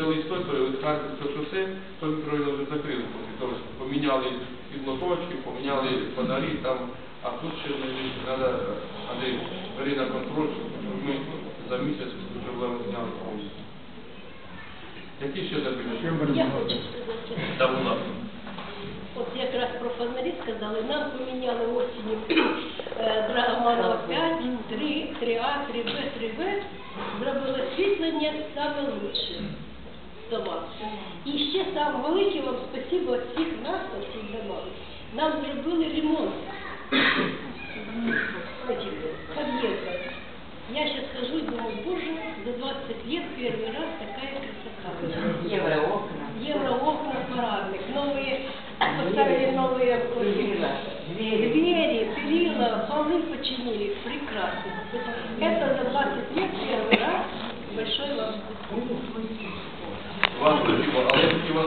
почали період Харківського шосе, то мікрорайон вже закрили, поки того, що поміняли підмоточки, поміняли фонарі там, а тут ще треба, бери на контроль, щоб ми за місяць цю проблему зняли повністю. Які ще запитання? Там у нас. От якраз про фонарі сказали, нам поміняли осінню е, Драгоманова 5, 3, 3А, 3Б, 3В, зробили освітлення саме лучше дома. І ще саме велике вам спасибо від всіх нас, від всіх домах. Нам зробили ремонт этих подъездов. Я сейчас хожу и думаю, боже, за 20 лет первый раз такая красота. Евроокна. Евроокна, парадных, новые, поставили новые Перила, двери. двери, перила, полы починили. Прекрасно. Это за 20 лет первый раз. Большое вам спасибо. Вам спасибо, але я хотів вас